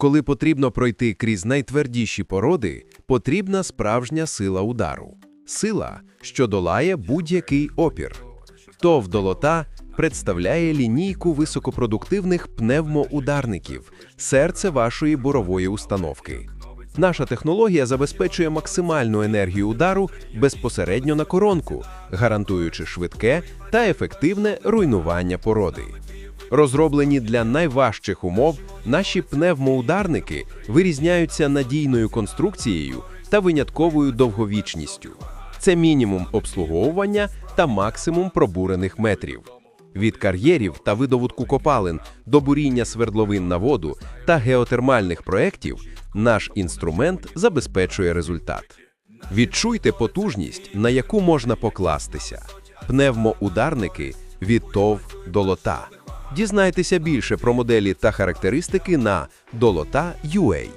Коли потрібно пройти крізь найтвердіші породи, потрібна справжня сила удару. Сила, що долає будь-який опір. ТОВ «Долота» представляє лінійку високопродуктивних пневмоударників, серце вашої бурової установки. Наша технологія забезпечує максимальну енергію удару безпосередньо на коронку, гарантуючи швидке та ефективне руйнування породи. Розроблені для найважчих умов, наші пневмоударники вирізняються надійною конструкцією та винятковою довговічністю. Це мінімум обслуговування та максимум пробурених метрів. Від кар'єрів та видобутку копалин до буріння свердловин на воду та геотермальних проєктів наш інструмент забезпечує результат. Відчуйте потужність, на яку можна покластися. Пневмоударники від ТОВ «Долота». Дізнайтеся більше про моделі та характеристики на долота.ua.